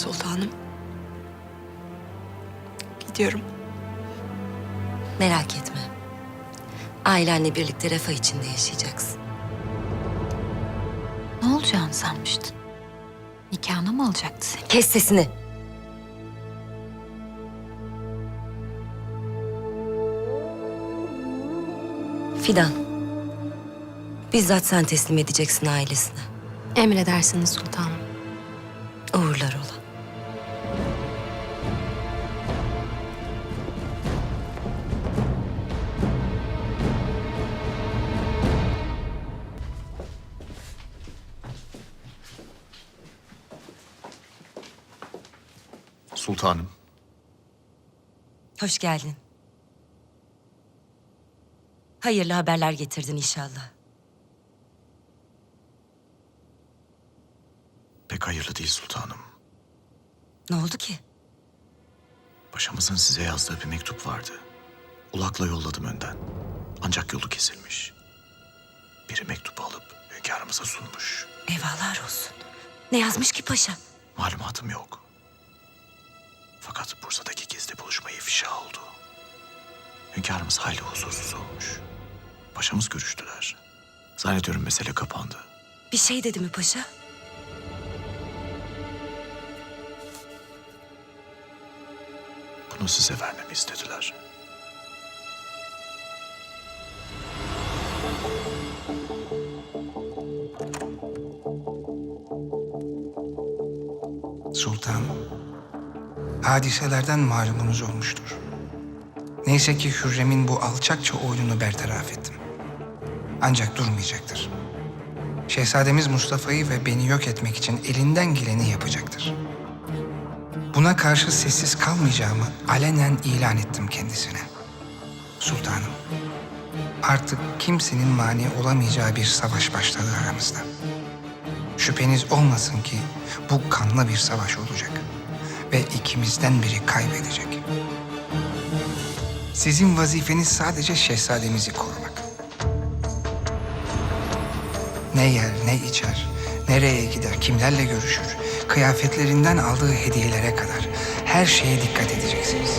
Sultanım. Gidiyorum. Merak etme. Ailenle birlikte refah içinde yaşayacaksın. Ne olacağını sanmıştın? Nikahına mı alacaktı seni? Kes sesini. Fidan. Bizzat sen teslim edeceksin ailesine. Emredersiniz sultanım. Sultanım. Hoş geldin. Hayırlı haberler getirdin inşallah. Pek hayırlı değil sultanım. Ne oldu ki? Paşamızın size yazdığı bir mektup vardı. Ulakla yolladım önden. Ancak yolu kesilmiş. Biri mektubu alıp hünkârımıza sunmuş. Eyvahlar olsun. Ne yazmış ki paşa? Malumatım yok. Fakat Bursa'daki gizli buluşma ifşa oldu. Hünkârımız hayli huzursuz olmuş. Paşamız görüştüler. Zannediyorum mesele kapandı. Bir şey dedi mi paşa? Bunu size vermemi istediler. Sultan, hadiselerden malumunuz olmuştur. Neyse ki Hürrem'in bu alçakça oyununu bertaraf ettim. Ancak durmayacaktır. Şehzademiz Mustafa'yı ve beni yok etmek için elinden geleni yapacaktır. Buna karşı sessiz kalmayacağımı alenen ilan ettim kendisine. Sultanım, artık kimsenin mani olamayacağı bir savaş başladı aramızda. Şüpheniz olmasın ki bu kanlı bir savaş olacak ve ikimizden biri kaybedecek. Sizin vazifeniz sadece şehzademizi korumak. Ne yer, ne içer, nereye gider, kimlerle görüşür, kıyafetlerinden aldığı hediyelere kadar her şeye dikkat edeceksiniz.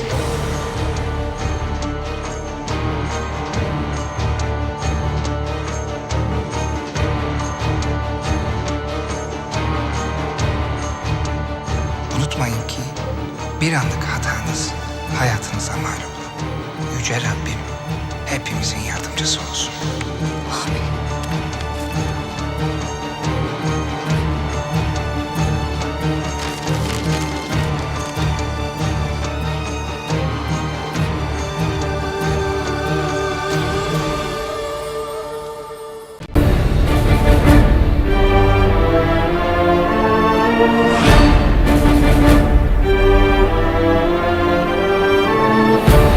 Unutmayın ki bir anlık hatanız hayatınıza mal olur. Yüce Rabbim hepimizin yardımcısı olsun. Amin.